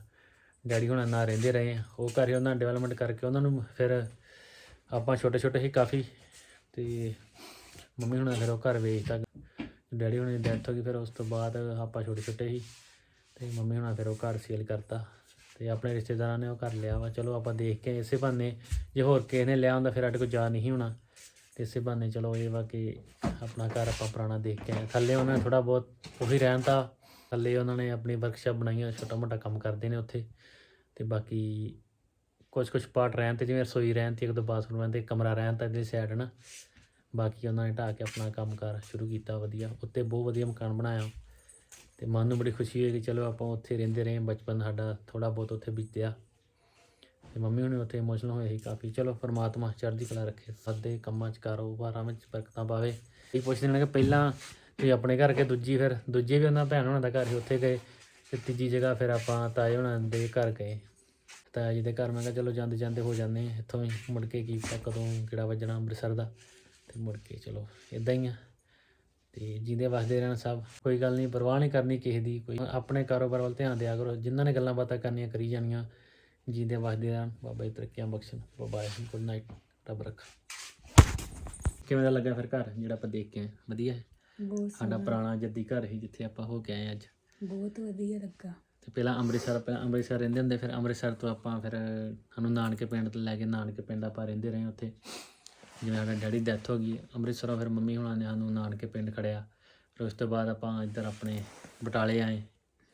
ਡੈਡੀ ਹੁਣਾਂ ਨਾਲ ਰਹਿੰਦੇ ਰਹੇ ਆ ਉਹ ਘਰ ਹੀ ਉਹਨਾਂ ਡਿਵੈਲਪਮੈਂਟ ਕਰਕੇ ਉਹਨਾਂ ਨੂੰ ਫਿਰ ਆਪਾਂ ਛੋਟੇ ਛੋਟੇ ਸੀ ਕਾਫੀ ਤੇ ਮੰਮੀ ਹੁਣਾਂ ਫਿਰ ਉਹ ਘਰ ਵੇਚਤਾ। ਡੈਡੀ ਹੁਣਾਂ ਦੀ ਡੈਥ ਹੋ ਗਈ, ਫਿਰ ਉਸ ਤੋਂ ਬਾਅਦ ਆਪਾਂ ਛੋਟੇ ਛੋਟੇ ਸੀ ਤੇ ਮੰਮੀ ਹੁਣਾਂ ਫਿਰ ਉਹ ਘਰ ਸੇਲ ਕਰਤਾ ਤੇ ਆਪਣੇ ਰਿਸ਼ਤੇਦਾਰਾਂ ਨੇ ਉਹ ਘਰ ਲਿਆ ਵਾ। ਚਲੋ ਆਪਾਂ ਦੇਖ ਕੇ ਇਸੇ ਬਹਾਨੇ ਜੇ ਹੋਰ ਕਿਸੇ ਨੇ ਲਿਆ ਹੁੰਦਾ, ਫਿਰ ਸਾਡੇ ਕੋਲ ਜਾ ਨਹੀਂ ਹੋਣਾ। ਤੇ ਇਸੇ ਬਹਾਨੇ ਚਲੋ ਇਹ ਵਾ ਕਿ ਆਪਣਾ ਘਰ ਆਪਾਂ ਪੁਰਾਣਾ ਦੇਖ ਕੇ ਆਏ ਥੱਲੇ ਉਹਨਾਂ ਨੇ ਥੋੜਾ ਬਹੁਤ ਉਹੀ ਰਹਿਣ ਤਾਂ। ਥੱਲੇ ਉਹਨਾਂ ਨੇ ਆਪਣੀ ਵਰਕਸ਼ਾਪ ਬਣਾਈਆਂ ਛੋਟਾ ਮੋਟਾ ਕੰਮ ਕਰਦੇ ਨੇ ਉੱਥੇ। ਤੇ ਬਾਕੀ ਕੁਝ ਕੁਝ ਪਾਰਟ ਰਹਿਣ ਤੇ ਜਿਵੇਂ ਰਸੋਈ ਰਹਿਣ ਤੇ ਇੱਕ ਦੋ ਬਾਥਰੂਮ ਰਹਿਣ ਤੇ ਕਮਰਾ ਰਹਿਣ ਤਾਂ ਇਹਦੀ ਸਾਈਡ ਨਾ। ਬਾਕੀ ਉਹਨਾਂ ਨੇ ਢਾਹ ਕੇ ਆਪਣਾ ਕੰਮ ਕੰਮਕਾਰ ਸ਼ੁਰੂ ਕੀਤਾ ਵਧੀਆ ਉੱਤੇ ਬਹੁਤ ਵਧੀਆ ਮਕਾਨ ਬਣਾਇਆ। ਤੇ ਮਨ ਨੂੰ ਬੜੀ ਖੁਸ਼ੀ ਹੋਈ ਕਿ ਚਲੋ ਆਪਾਂ ਉੱਥੇ ਰਹਿੰਦੇ ਰਹੇ, ਬਚਪਨ ਸਾਡਾ ਥੋੜਾ ਬਹੁਤ ਉੱਥੇ ਬੀਤਿਆ। ਤੇ ਮੰਮੀ ਹੁਣੇ ਉੱਥੇ ਇਮੋਸ਼ਨਲ ਹੋਏ ਸੀ ਕਾਫੀ। ਚਲੋ ਪਰਮਾਤਮਾ ਚੜ੍ਹਦੀ ਕਲਾ ਰੱਖੇ, ਸਦੇ ਕੰਮਾਂ ਚ ਕਾਰੋਬਾਰਾਂ ਵਿੱਚ ਬਰਕਤਾਂ ਪਾਵੇ। ਇਹ ਪੁੱਛਦੇ ਨੇ ਕਿ ਪਹਿਲਾਂ ਤੇ ਆਪਣੇ ਘਰ ਕੇ ਦੂਜੀ ਫਿਰ, ਦੂਜੀ ਵੀ ਉਹਨਾਂ ਭੈਣ ਹੋਣਾ ਦਾ ਘਰ ਸੀ, ਉੱਥੇ ਗਏ। ਤੇ ਤੀਜੀ ਜਗ੍ਹਾ ਫਿਰ ਆਪਾਂ ਤਾਏ ਹੋਣਾ ਦੇ ਘਰ ਗਏ। ਤਾਇਆ ਜੀ ਦੇ ਘਰ ਮੈਂ ਕਿਹਾ ਚਲੋ ਜਾਂਦੇ ਜਾਂਦੇ ਹੋ ਜਾਂਦੇ ਇੱਥੋਂ ਹੀ ਮੁੜ ਕੇ ਕੀ ਪਤਾ ਕਦੋਂ ਕਿਹੜਾ ਵੱਜਣਾ ਅੰਮ੍ਰਿਤਸਰ ਦਾ। ਤੇ ਮੁੜ ਕੇ ਚਲੋ ਇਦਾਂ ਹੀ ਆ। ਤੇ ਜਿੰਦੇ ਵਸਦੇ ਰਹਿਣ ਸਭ। ਕੋਈ ਗੱਲ ਨਹੀਂ ਪਰਵਾਹ ਨਹੀਂ ਕਰਨੀ ਕਿਸੇ ਦੀ। ਕੋਈ ਆਪਣੇ ਕਾਰੋਬਾਰ ਵੱਲ ਧਿਆਨ ਦਿਆ ਕਰੋ। ਜਿਨ੍ਹਾਂ ਨੇ ਗੱਲਾਂ ਬਾਤਾਂ ਕਰਨੀਆਂ ਕਰੀ ਜਾਣੀਆਂ। ਜਿੰਦੇ ਵਸਦੇ ਰਹਿਣ। ਬਾਬਾ ਜੀ ਤਰੱਕੀਆਂ ਬਖਸ਼ਣ। ਬਾਬਾ ਗੁੱਡ ਨਾਈਟ। ਰੱਬ ਰੱਖ। ਕਿਵੇਂ ਦਾ ਲੱਗਾ ਫਿਰ ਘਰ? ਜਿਹੜਾ ਆਪਾਂ ਦੇਖ ਕੇ ਆਏ। ਵਧੀਆ ਹੈ? ਸਾਡਾ ਪੁਰਾਣਾ ਜੱਦੀ ਘਰ ਸੀ ਜਿੱਥੇ ਆਪਾਂ ਹੋ ਕੇ ਆਏ ਅੱਜ। ਬਹੁਤ ਵਧੀਆ ਲੱਗਾ। ਤੇ ਪਹਿਲਾਂ ਅੰਮ੍ਰਿਤਸਰ ਪਹਿਲਾਂ ਅੰਮ੍ਰਿਤਸਰ ਰਹਿੰਦੇ ਹੁੰਦੇ। ਫਿਰ ਅੰਮ੍ਰਿਤਸਰ ਤੋਂ ਆਪਾਂ ਫਿਰ ਸਾਨੂੰ ਨਾਨਕੇ ਪਿੰਡ ਤੋਂ ਲੈ ਕੇ ਨਾਨਕੇ ਪਿੰਡ ਆਪਾਂ ਰਹਿੰਦੇ ਰਹੇ ਉੱਥੇ। ਜਿਵੇਂ ਸਾਡਾ ਡੈਡੀ ਡੈਥ ਹੋ ਗਈ ਅੰਮ੍ਰਿਤਸਰੋਂ ਫਿਰ ਮੰਮੀ ਹੁਣਾਂ ਨੇ ਸਾਨੂੰ ਨਾਨਕੇ ਪਿੰਡ ਖੜਿਆ। ਫਿਰ ਉਸ ਤੋਂ ਬਾਅਦ ਆਪਾਂ ਇੱਧਰ ਆਪਣੇ ਬਟਾਲੇ ਆਏ।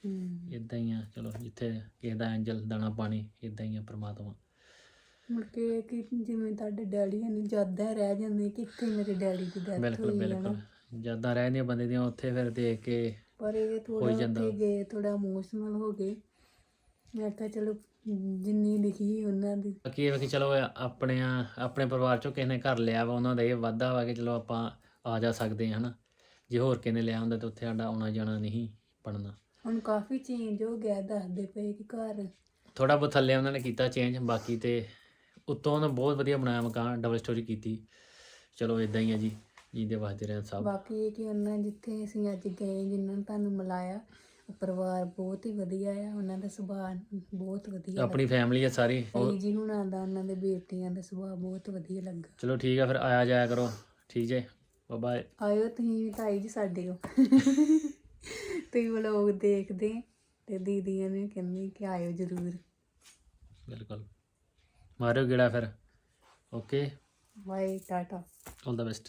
ਹੂੰ। ਇਦਾਂ ਹੀ ਆ ਚਲੋ ਜਿੱਥੇ ਕਿਸੇ ਦਾ ਐਂਜਲ ਦਾਣਾ ਪਾਣੀ ਇਦਾਂ ਹੀ ਆ ਪ੍ਰਮਾਤਮਾ। ਮੁੜ ਕੇ ਕਿ ਜਿਵੇਂ ਤੁਹਾਡੇ ਡੈਡੀ ਨੂੰ ਯਾਦਾਂ ਰਹਿ ਜਾਂਦੀਆਂ ਕਿੱਥੇ ਮੇਰੇ ਡੈਡੀ ਦੀ ਡੈਥ ਬਿਲਕੁਲ ਹੈ ਬਿਲਕੁਲ। ਜ਼ਿਆਦਾ ਰਹਿੰਦੀਆਂ ਬੰਦੇ ਦੀਆਂ ਉੱਥੇ ਫਿਰ ਦੇਖ ਕੇ ਪਰ ਇਹ ਥੋੜਾ ਜਾਂਦਾ। ਉੱਥੇ ਗਏ ਥੋੜਾ ਇਮੋਸ਼ਨਲ ਹੋ ਗਏ। ਮੈਂ ਕਿਹਾ ਚਲੋ ਜਿੰਨੀ ਲਿਖੀ ਉਹਨਾਂ ਦੀ। ਬਾਕੀ ਇਹ ਵਾ ਕਿ ਚਲੋ ਆਪਣੇ ਆਪਣੇ ਪਰਿਵਾਰ ਚੋਂ ਕਿਸੇ ਨੇ ਘਰ ਲਿਆ ਵਾ ਉਹਨਾਂ ਦਾ ਇਹ ਵਾਧਾ ਵਾ ਕਿ ਚਲੋ ਆਪਾਂ ਆ ਜਾ ਸਕਦੇ ਹਾਂ ਹਨਾ। ਜੇ ਹੋਰ ਕਿਸੇ ਨੇ ਲਿਆ ਹੁੰਦਾ ਤਾਂ ਉੱਥੇ ਸਾਡਾ ਆਉਣਾ ਜਾਣਾ ਨਹੀਂ ਪੜਨਾ ਹੁਣ ਕਾਫੀ ਚੇਂਜ ਹੋ ਗਿਆ ਦੱਸਦੇ ਪਏ ਕਿ ਘਰ। ਥੋੜਾ ਬਹੁਤ ਥੱਲੇ ਉਹਨਾਂ ਨੇ ਕੀਤਾ ਚੇਂਜ ਬਾਕੀ ਤੇ ਉੱਤੋਂ ਉਹਨਾਂ ਬਹੁਤ ਵਧੀਆ ਬਣਾਇਆ ਮਕਾਨ ਡਬਲ ਸਟੋਰੀ ਕੀਤੀ। ਚਲੋ ਇਦਾਂ ਹੀ ਆ ਜੀ ਜਿੰਦੇ ਵਾਸਤੇ ਰਹਿਣ ਸਭ। ਬਾਕੀ ਇਹ ਕਿ ਉਹਨਾਂ ਜਿੱਥੇ ਅਸੀਂ ਅੱਜ ਗਏ ਜਿਨ੍ਹਾਂ ਨੇ ਤੁਹਾਨੂੰ ਮਿਲਾਇਆ ਪਰਿਵਾਰ ਬਹੁਤ ਹੀ ਵਧੀਆ ਆ ਉਹਨਾਂ ਦਾ ਸੁਭਾਅ ਬਹੁਤ ਵਧੀਆ ਆਪਣੀ ਫੈਮਿਲੀ ਹੈ ਸਾਰੀ ਉਹ- ਜੀ ਹੁਣਾਂ ਦਾ ਉਹਨਾਂ ਦੇ ਬੇਟੀਆਂ ਦਾ ਸੁਭਾਅ ਬਹੁਤ ਵਧੀਆ ਲੱਗਾ। ਚਲੋ ਠੀਕ ਆ ਫਿਰ ਆਇਆ ਜਾਇਆ ਕਰੋ। ਠੀਕ ਜੇ? ਬਾਏ ਆਇਓ ਤੁਸੀਂ ਵੀ ਤਾਈ ਜੀ ਸਾਡੇ ਕੋ ਤੁਸੀਂ ਵਲੋਗ ਦੇਖਦੇ ਤੇ ਦੀਦੀਆਂ ਨੇ ਕਹਿੰਦੀ ਕਿ ਆਇਓ ਜ਼ਰੂਰ। ਬਿਲਕੁਲ। ਮਾਰਿਓ ਗੇੜਾ ਫਿਰ। Okay bye ta-ta. All the best